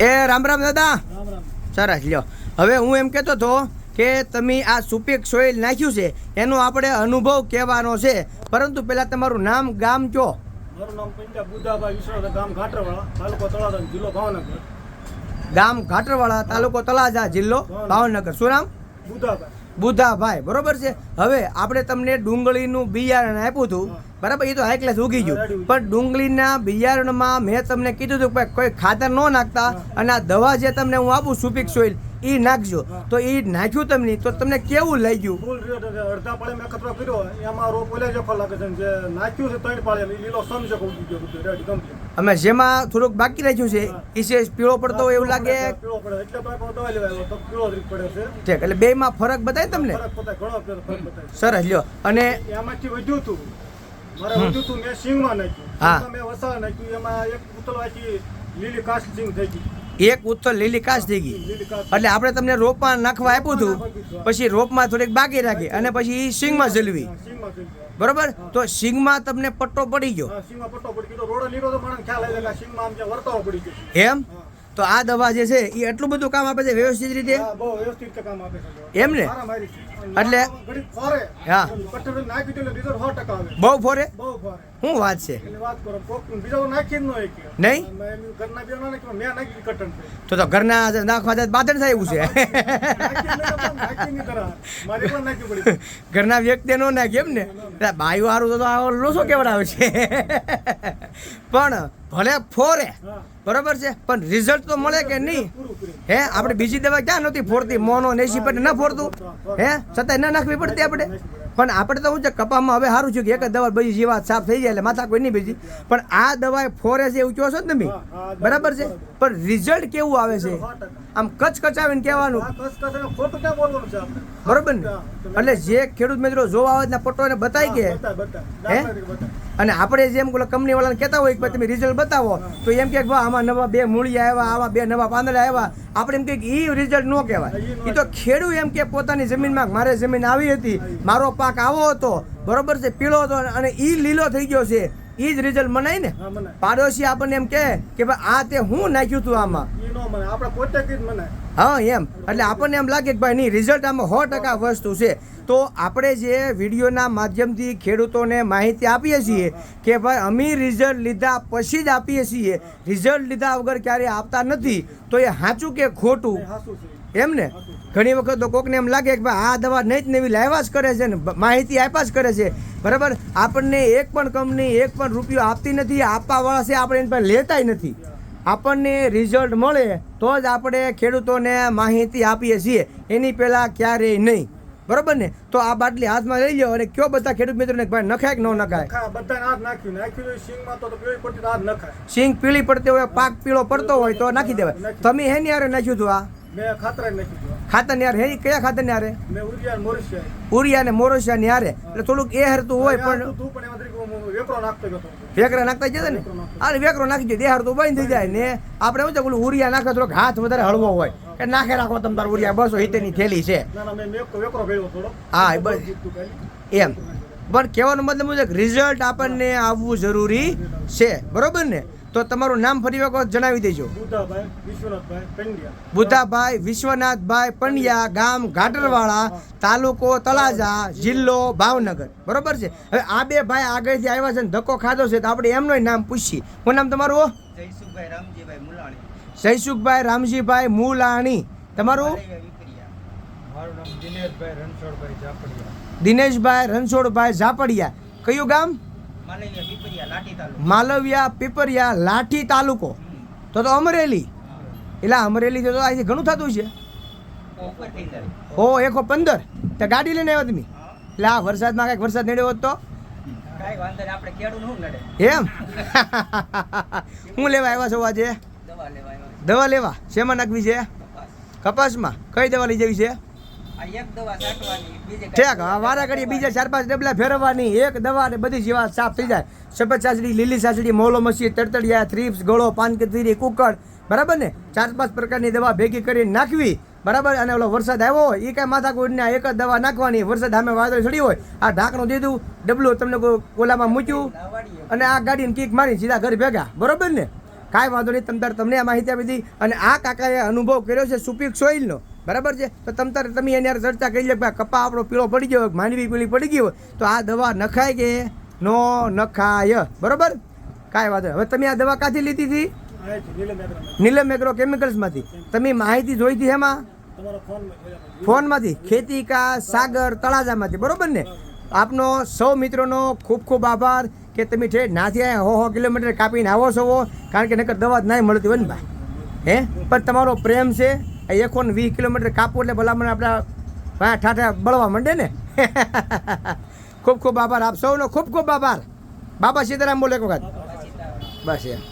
એ રામ રામ દાદા. સરસ લ્યો. હવે હું એમ કહેતો હતો કે તમે આ સુપેક સોઇલ નાખ્યું છે એનો આપણે અનુભવ કહેવાનો છે. પરંતુ પહેલાં તમારું નામ ગામ કયો? મારું નામ પંજાબ બુદ્ધાભાઈ વિશ્વનાથ ગામ ઘાટરવાળા તાલુકો તળાજા જિલ્લો ભાવનગર. ગામ ઘાટરવાળા તાલુકો તળાજા જિલ્લો ભાવનગર. શું નામ? બુદ્ધાભાઈ. બુધાભાઈ બરોબર છે? હવે આપણે તમને ડુંગળીનું બિયારણ આપ્યું હતું બરાબર? એ તો હાઈ ક્લાસ ઉગી ગયું. પણ ડુંગળીના બિયારણમાં મેં તમને કીધું હતું કે કોઈ ખાતર ન નાખતા અને આ દવા જે તમને હું આપું સુપિક સોઇલ એ નાખજો. તો એ નાખ્યું તમને તો તમને કેવું લઈ ગયું અડધા પાળે મેં કચરો કર્યો એમાં રોપ ઓલે જખો લાગે છે નાખ્યું છે ત્રણ પાળે લીલો સમ છે ઉગી ગયો રેડી કમ્પ્લીટ અમે જેમાં થોડુંક બાકી રાખ્યું છે એ છે પીળો પડતો હોય એવું લાગે. પીળો એટલે બે બેમાં ફરક બતાય તમને? સરસ લ્યો. અને એમાંથી વધ્યું હતું મારે વધ્યું હતું મેં સિંગમાં નાખ્યું. હા. મેં વસાવા નાખ્યું. એમાં એક ઉતલવાથી લીલી કાસ્ટ સિંગ થઈ ગઈ. એક ઉત્તર લીલી કાચ થઈ ગઈ. એટલે આપણે તમને રોપમાં નાખવા આપ્યું હતું પછી રોપમાં થોડીક બાકી રાખી અને પછી સિંગમાં જલવી બરોબર? તો સિંગમાં તમને પટ્ટો પડી ગયો. એમ? તો આ દવા જે છે એ એટલું બધું કામ આપે છે વ્યવસ્થિત રીતે? એમ ને. એટલે- હા. બહુ ફોરે? બહુ ફોરે. શું વાત છે? નહીં? તો તો ઘરના નાખવા જાય બાદળ થાય એવું છે. ઘરના વ્યક્તિ નો નાખે એમ ને? ભાઈ બાયું હારું તો આ લોસો કેવડાવે છે. પણ ભલે ફોરે બરોબર છે? પણ રિઝલ્ટ તો મળે કે નહીં? હે આપણે બીજી દવા ક્યાં નહોતી ફોડતી? મોનો નેસી પર ન ફોડતું? હે છતાંય ન નાખવી પડતી આપણે? પણ આપણે તો શું છે કપામાં હવે સારું છે કે એક જ દવા બધી જીવાત સાફ થઈ જાય એટલે માથા કોઈ નહીં બીજી પણ આ દવા ફોરેસ્ટ એવું કહો છો ને તમે? બરાબર છે? પણ રિઝલ્ટ કેવું આવે છે? આમ કચકચાવીને કહેવાનું. ખોટું ક્યાં બોલવાનું છે બરોબર ને? એટલે જે ખેડૂત મિત્રો જોવા આવે ને પટ્ટો એને બતાવી કે હે? અને આપણે જેમ કંપની વાળાને કહેતા હોય કે તમે રિઝલ્ટ બતાવો તો એમ કે ભાઈ આમાં નવા બે મૂળિયા આવ્યા આવા બે નવા પાંદડા આવ્યા. આપણે એમ કે એ રિઝલ્ટ ન કહેવાય. એ તો ખેડૂત એમ કે પોતાની જમીનમાં મારે જમીન આવી હતી મારો પાક આવો હતો બરોબર છે પીળો હતો અને એ લીલો થઈ ગયો છે. એ જ રિઝલ્ટ મનાય ને? પાડોશી આપણને એમ કહે કે ભાઈ આ તે હું નાખ્યું હતું આમાં? નો મને આપણે પોતે જ મને. હા એમ. એટલે આપણને એમ લાગે કે ભાઈ નહીં રિઝલ્ટ આમાં સો ટકા વસ્તુ છે. તો આપણે જે વિડીયોના માધ્યમથી ખેડૂતોને માહિતી આપીએ છીએ કે ભાઈ અમે રિઝલ્ટ લીધા પછી જ આપીએ છીએ. રિઝલ્ટ લીધા વગર ક્યારેય આપતા નથી. તો એ સાચું કે ખોટું? એમ ને? ઘણી વખત તો કોકને એમ લાગે કે ભાઈ આ દવા નહીં જ નવી લાવ્યા જ કરે છે ને માહિતી આપ્યા જ કરે છે. બરાબર? આપણને એક પણ કંપની એક પણ રૂપિયો આપતી નથી આપવાવાળા છે આપણે એને લેતાય નથી. આપણને રિઝલ્ટ મળે તો જ આપણે ખેડૂતોને માહિતી આપીએ છીએ. એની પહેલાં ક્યારેય નહીં. બરાબર ને? તો આ બાટલી હાથમાં લઈ લો અને કયો બધા ખેડૂત મિત્રોને ભાઈ નખાય કે ન નખાય? બધા હાથ નાખ્યું. નાખ્યું સિંગમાં તો તો પીળી પડતી હાથ નખાય. સિંગ પીળી પડતી હોય પાક પીળો પડતો હોય તો નાખી દેવાય. તમે હેની હારે નાખ્યું હતું આ? મેં ખાતરા નાખ્યું ખાતરની હારે કયા ખાતરની હારે ઉરિયા અને મોરોસિયા. ની હારે એટલે થોડુંક એ હરતું હોય પણ વેકરા નાખતા જશે ને? આ વેકરો નાખી દે દેહાર તો બંધ થઈ જાય ને. આપણે શું છે પેલું ઉરિયા નાખે થોડોક હાથ વધારે હળવો હોય. કે નાખે રાખો તમે તાર ઉરિયા બસો હિતેની થેલી છે. હા, બસ. એમ. પણ કહેવાનો મતલબ છે રિઝલ્ટ આપણને આવવું જરૂરી છે. બરોબર ને? તો તમારું નામ ફરી વખત જણાવી દેજો. બુદ્ધાભાઈ વિશ્વનાથભાઈ પંડ્યા. બુદ્ધાભાઈ વિશ્વનાથભાઈ પંડ્યા ગામ ઘાટરવાળા તાલુકો તળાજા જિલ્લો ભાવનગર. બરોબર છે? હવે આ બે ભાઈ આગળથી આવ્યા છે ને ધક્કો ખાધો છે તો આપણે એમનું નામ પૂછીએ. કોણ નામ તમારું જયસુખભાઈ રામજીભાઈ મુલાણી. જયસુખભાઈ રામજીભાઈ મુલાણી. તમારું? દિનેશભાઈ રણછોડભાઈ ઝાપડિયા. દિનેશભાઈ રણછોડભાઈ ઝાપડિયા. કયું ગામ? માલવિયા પીપરિયા લાઠી તાલુકો. તો તો અમરેલી. એટલે અમરેલી તો અહીંથી ઘણું થતું છે. ઓ એકો પંદર. તો ગાડી લઈને આવ્યા તમે? એટલે આ વરસાદમાં કાંઈક વરસાદ નડ્યો હોત તો? એમ? હું લેવા આવ્યા છો આજે? દવા લેવા શેમાં નાખવી છે? કપાસમાં? કઈ દવા લઈ જવી છે? ઠેક વારા ઘડી બીજા ચાર પાંચ ડબલા ફેરવવાની એક દવા ને બધી જીવાત સાફ થઈ જાય. સફેદ સાસડી લીલી સાસડી મોલો મસી તડતડિયા થ્રીપ્સ ગળો પાનકતીરી કુકડ બરાબર ને? ચાર પાંચ પ્રકારની દવા ભેગી કરીને નાખવી બરાબર? અને ઓલો વરસાદ આવ્યો હોય એ કાંઈ માથાકૂટને એક જ દવા નાખવાની. વરસાદ સામે વાદળ ચડી હોય આ ઢાંકણું દીધું ડબલું તમને ઓલામાં મૂક્યું અને આ ગાડીને કીક મારી સીધા ઘર ભેગા બરાબર ને? કાંઈ વાંધો નહીં તમ તમને આ માહિતી આપી હતી અને આ કાકાએ અનુભવ કર્યો છે સુપીક સોઇલનો. બરાબર છે? તો તમ તારે તમે એની ચર્ચા કરી લે ભાઈ કપા આપણો પીળો પડી ગયો માંડવી પીળી પડી ગઈ હોય, તો આ દવા નખાય કે? નો નખાય. બરાબર? કાંઈ વાંધો હવે તમે આ દવા કાથી લીધી હતી? નીલમ એગ્રો કેમિકલ્સમાંથી તમે માહિતી જોઈ હતી એમાં? ફોનમાંથી. ખેતી કા સાગર તળાજામાંથી. બરોબર ને? આપનો સૌ મિત્રોનો ખૂબ ખૂબ આભાર કે તમે છે નાથી હો હો, કિલોમીટર કાપીને આવો છો કારણ કે નકર દવા જ નહીં મળતી હોય ને, ભાઈ. હે? પણ તમારો પ્રેમ છે. એકો ને વીસ કિલોમીટર કાપવું એટલે ભલામણ આપણા ભાઈ ઠાઠા બળવા માંડે ને. ખૂબ ખૂબ આભાર આપ સૌનો ખૂબ ખૂબ આભાર. બાબા સીતારામ બોલે એક વખત. બસ યાર